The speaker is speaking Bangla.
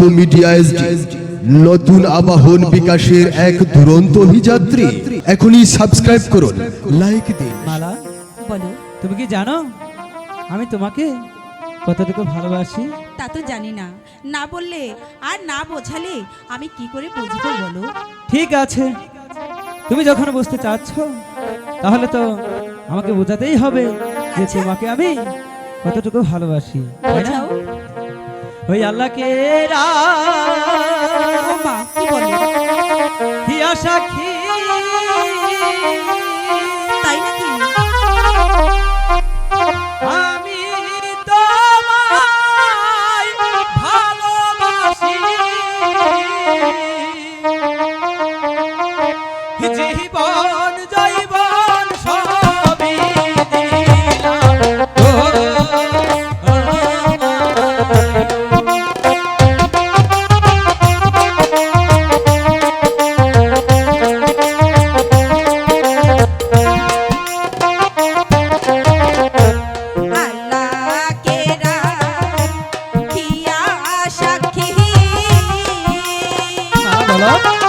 প্রান্ত মিডিয়া এসডি নতুন আবাহন বিকাশের এক দুরন্ত অভিযাত্রী। এখনই সাবস্ক্রাইব করুন লাইক দিন। মালা বলো তুমি কি জানো? আমি তোমাকে কতটুকু ভালোবাসি? তা তো জানি না। না বললে আর না বোঝালে আমি কি করে বুঝব বলো? ঠিক আছে। তুমি যখন বুঝতে চাচ্ছ তাহলে তো আমাকে বোঝাতেই হবে যে তোমাকে আমি কতটুকু ভালোবাসি তাই না? বোঝাও। ওই আল্লাহকে রা কি বলে? দিয়া সাক্ষী ま。